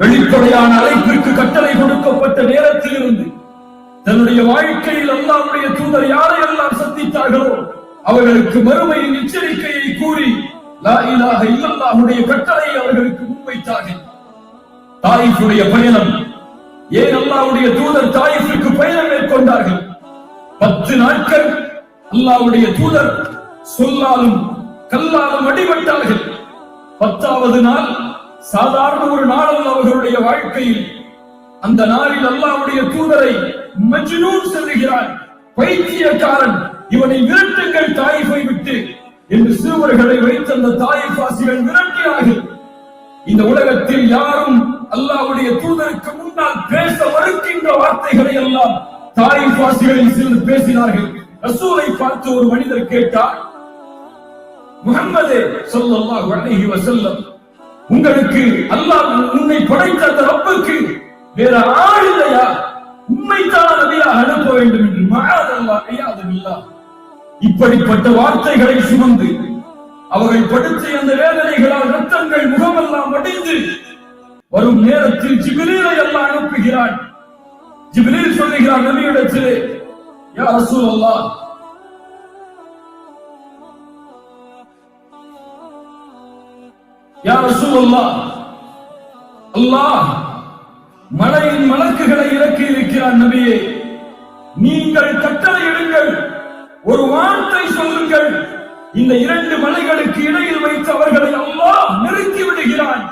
வெளிப்படையான அழைப்பிற்கு கட்டளை கொடுக்கப்பட்ட நேரத்தில் இருந்து தன்னுடைய வாழ்க்கையில் அல்லாவுடைய தூதர் யாரையெல்லாம் சந்தித்தார்களோ அவர்களுக்கு மறுமையின் எச்சரிக்கையை கூறி லாயிலாக இலாஹ இல்லல்லாஹுடைய அவர்களுக்கு முன்வைத்தார்கள். தாயிஃபுடைய பயணம். ஏன் அல்லாவுடைய தூதர் தாயிஃபுக்கு பயணம் மேற்கொண்டார்கள்? பத்து நாட்கள் அல்லாவுடைய தூதர் சொல்லாலும் கல்லாலும் அடிபட்டார்கள். பத்தாவது நாள் சாதாரண ஒரு நாளல்ல அவர்களுடைய வாழ்க்கையில் அந்த நாளில் அல்லாவுடைய தூதரை மஜ்னூன் செல்லுகிறான் பைத்தியக்காரன் இவனை விரட்டுங்கள் தாயிஃபை விட்டு என்று சிறுவர்களை வைத்து அந்த தாயிஃபாசிகள் விரட்டினார்கள். இந்த உலகத்தில் யாரும் அல்லாவுடைய தூதருக்கு முன்னால் பேச மறுக்கின்ற வார்த்தைகளை எல்லாம் தாயிஃபாசிகளில் சிலர் பேசினார்கள். ரசூலை பார்த்து ஒரு மனிதர் கேட்டார் முகம்மதே ஸல்லல்லாஹு அலைஹி வஸல்லம் உங்களுக்கு அல்லாஹ் உன்னை படைத்த அந்த ரப்புக்கு வேற ஆள் இல்லையா? உண்மைத்தான் நபியாக அனுப்ப வேண்டும் என்று மகாதல்லா ஐயாதமில்லா இப்படிப்பட்ட வார்த்தைகளை சுமந்து அவர்கள் படுத்திய அந்த வேதனைகளால் ரத்தங்கள் முகமெல்லாம் வடிந்து வரும் நேரத்தில் ஜிபிலீரை எல்லாம் அனுப்புகிறான். ஜிபிலீர் சொல்லுகிறார் நபியிடத்திலே யா ரசூலல்லாஹ் யா ரசூலல்லாஹ் அல்லாஹ் மலையின் மலக்குகளை இறக்கி இருக்கிறார் நபியே. நீங்கள் கட்டளையிடுங்கள் ஒரு வார்த்தை சொல்லுங்கள். இந்த இரண்டு மலைகளுக்கு இடையில் வைத்து அவர்களை அல்லாஹ் நிறுத்தி விடுகிறான்.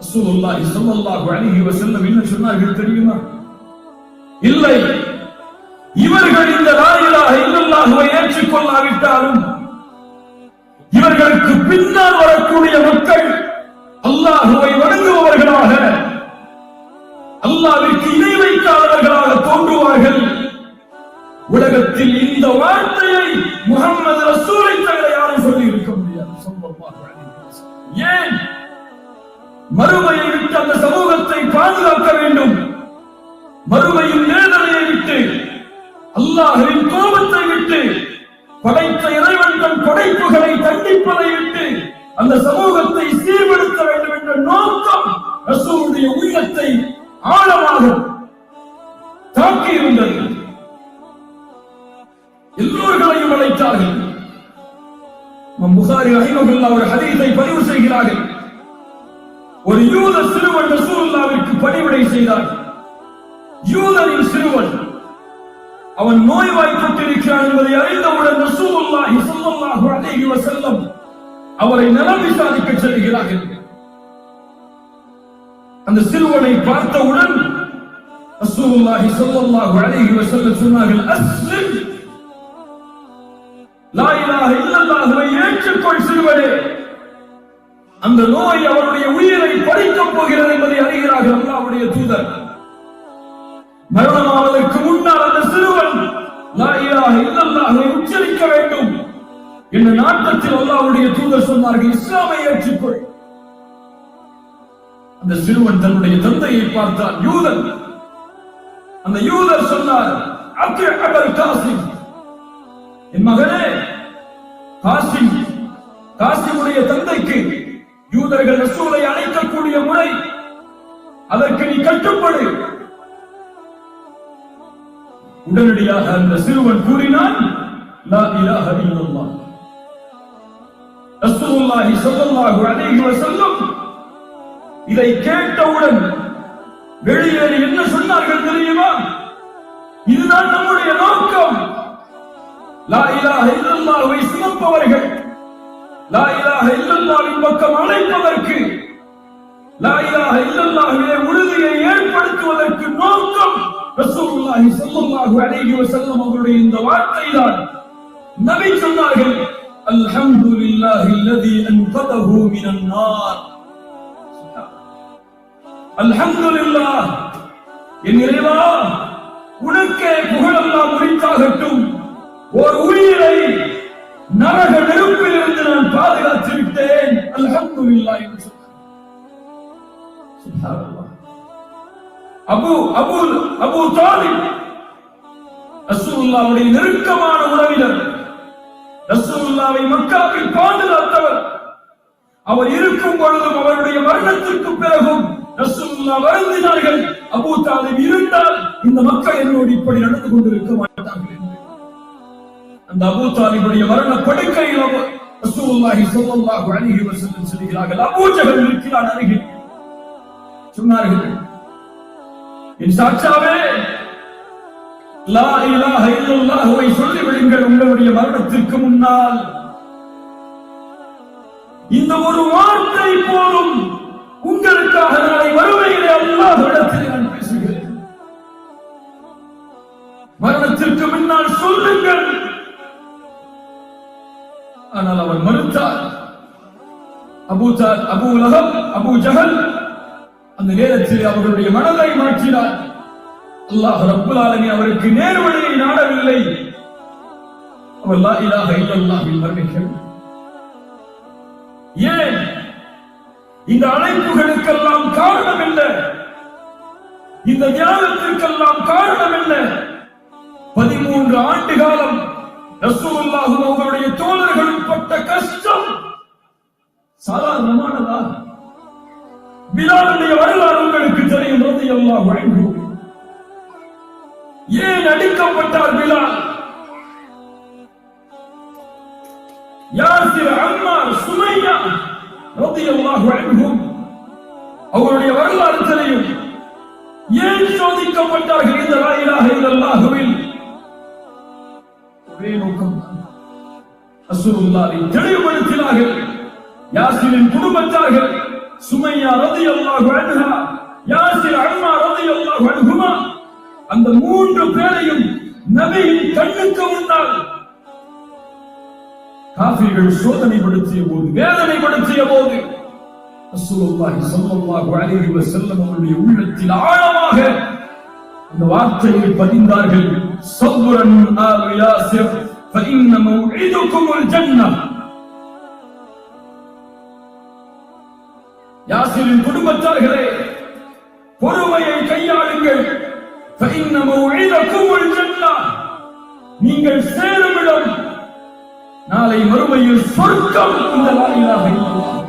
ரசூலுல்லாஹி ஸல்லல்லாஹு அலைஹி வஸல்லம் என்ன சொன்னார்கள் தெரியுமா? இல்லை இவர்கள் இந்த லா இலாஹ இல்லல்லாஹுவை ஏற்றுக்கொள்ளாவிட்டாலும் இவர்களுக்கு பின்னால் வரக்கூடிய மக்கள் அல்லாஹுவை வணங்குபவர்களாக அல்லாவிற்கு இணை வைக்காதவர்களாக தோன்றுவார்கள். உலகத்தில் இந்த வார்த்தையை முகமது ரசூலை தவிர யாரும் சொல்லி இருக்க முடியாது ஸல்லல்லாஹு ஏன்? மறுமையை விட்டு அந்த சமூகத்தை பாதுகாக்க வேண்டும். மறுமையின் வேதனையை விட்டு அல்லாஹின் கோபத்தை விட்டு படைத்த இறைவன் தன் படைப்புகளை தண்டிப்பதை விட்டு அந்த சமூகத்தை சீர்படுத்த வேண்டும் என்ற நோக்கம் ரசூலுடைய உள்ளத்தை ஆழமாக தாக்கியிருந்தது. எல்லோர்களையும் அழைத்தார்கள். இமாம் புகாரி ரஹிமகுல்லா ஒரு ஹதீஸை பதிவு செய்கிறார்கள். ஒரு யூத சிறுவன் ரசூல்லாவிற்கு பணிவிடை செய்தார். யூதனின் சிறுவன் அவன் நோய் வாய்ப்பட்டிருக்கிறான் என்பதை அறிந்தவுடன் ரசூலுல்லாஹி ஸல்லல்லாஹு அலைஹி வஸல்லம் அவரை நலம் விசாரிக்க செல்கிறார்கள். அந்த சிறுவனை பார்த்தவுடன் ரசூலுல்லாஹி ஸல்லல்லாஹு அலைஹி வஸல்லம் சொன்னார்கள் அஸ்லிம் லா இலாஹ இல்லல்லாஹுவை ஏற்றுக்கொள் சிறுவனே. அந்த நோய் அவருடைய உயிரை பறிக்கப் போகிறது என்பதை அறிகிறார்கள் அல்லாஹ்வுடைய தூதர். மரணமாவதற்கு உச்சரிக்க வேண்டும் இந்த நாட்டத்தில் அல்லாவுடைய தூதர் சொன்னார்கள். இஸ்லாமை ஏற்றுக்கொள். அந்த சிறுவன் தன்னுடைய தந்தையை பார்த்தான். யூதன். அந்த யூதர் சொன்னார் அக்கே காசிம். என் மகனே காசிம் காசிமுடைய தந்தைக்கு யூதர்கள் ரசூலை அழைக்கக்கூடிய முறை அதற்கு நீ கட்டுப்படு. உடனடியாக அந்த சிறுவன் கூறினான் லா இலாஹ இல்லல்லாஹ் ரசூலுல்லாஹி ஸல்லல்லாஹு அலைஹி வஸல்லம் இதை கேட்டவுடன் வெளியேறி என்ன சொன்னார்கள் தெரியுமா? இதுதான் நம்முடைய நோக்கம். லா இலாஹ இல்லல்லாஹ்வை சுமப்பவர்கள் லா இலாஹ இல்லல்லாஹ்வின் பக்கம் அழைப்பதற்கு. லா இலாஹ இல்லல்லாஹ்விலே உறுதியை ஏற்படுத்துவதற்கு நோக்கம். ரசூலுல்லாஹி ஸல்லல்லாஹு அலைஹி வஸல்லம் அவருடைய இந்த வார்த்தை தான் நபி சொன்னார்கள் அல்ஹம்துலில்லாஹி அல்லதி அன்கதஹு மினன் நார் அல்ஹம்துலில்லாஹ் என் இறைவா உனக்கே புகழெல்லாம் உரித்தாகட்டும். ஒரு உயிரை நரக நெருப்பில் இருந்து நான் பாதுகாத்து விட்டேன். அல்ஹம்துலில்லாஹ் என்று சொன்னார் அபு அபு அபு தாலிப் ரசூலுல்லாவுடைய நெருக்கமான உறவினர் ரசூல்லாவை மக்காவில் பாதுகாத்தவர். அவர் இருக்கும் பொழுதும் அவருடைய மரணத்திற்கு பிறகும் ரசூல்லா வருந்தினார்கள். அபூ தாலிப் இருந்தால் இந்த மக்கள் என்னோடு இப்படி நடந்து கொண்டிருக்க மாட்டார்கள். அந்த அபூ தாலிபுடைய மரண படுக்கையில் அவர் ரசூலுல்லாஹி ஸல்லல்லாஹு அலைஹி வஸல்லம் சொல்கிறார்கள் அபூ ஜஹல் இருக்கிறான் அருகில். சொன்னார்கள். என் சாட்சாவே லா இலாஹ இல்லல்லாஹுவை சொல்லி விடுங்கள் உங்களுடைய மரணத்திற்கு முன்னால். இந்த ஒரு வார்த்தை போலும் உங்களுக்காக நாளை வறுமையிலே அல்லாஹ் இடத்தில் நான் பேசுகிறேன். மரணத்திற்கு முன்னால் சொல்லுங்கள். ஆனால் அவர் மறுத்தார். Abu Abu Abu Lahab Jahal அந்த நேரத்தில் அவர்களுடைய மனதை மாற்றினார். அல்லாஹ் ரப்புல் ஆலமீன் அவருக்கு நேர்வழியை நாடவில்லை. அவர் இலாஹ இல்லல்லாஹில் ஏன்? இந்த அழைப்புகளுக்கெல்லாம் காரணம் என்ன? இந்த தியாகத்திற்கெல்லாம் காரணம் என்ன? பதிமூன்று ஆண்டு காலம் ரசூலுல்லாஹும் அவர்களுடைய தோழர்களும் பட்ட கஷ்டம் சாதாரணமானதா? பிலாலுடைய வரலாறு உங்களுக்கு தெரியும் ரலியல்லாஹு வழங்கும் ஏன் அடிக்கப்பட்டார் பிலால்? யாசிர் அம்மார் சுமையா ரலியல்லாஹு அன்ஹும் அவருடைய வரலாறு தெரியும். ஏன் சோதிக்கப்பட்டார்கள் இந்த லா இந்த அல்லாஹுவில் ஒரே நோக்கம். ரசூலுல்லாஹை தெளிவுபடுத்தினார்கள். யாசிரின் குடும்பத்தார்கள். சுமையா ரதி ரலியல்லாஹு அன்ஹா. யாசிர் அம்மா ரதி ரலியல்லாஹு அன்ஹுமா. அந்த மூன்று பேரையும் நபியின் கண்ணுக்கு முன்னால் காபிர்கள் சோதனைப்படுத்திய போது வேதனைப்படுத்திய போது ரசூலுல்லாஹி ஸல்லல்லாஹு அலைஹி வஸல்லம் அவருடைய உள்ளத்தில் ஆழமாக அந்த வார்த்தையை பதிந்தார்கள் சப்ரன் ஆல் யாசிர் فإن موعدكم الجنة யாசிரின் குடும்பத்தார்களே பொறுமையை கையாளுங்கள் فإن موعدكم الجنة நீங்கள் சேருமிடம். நாளை மறுமையில் சொர்க்கம். இந்த வாயிலாக இலாஹ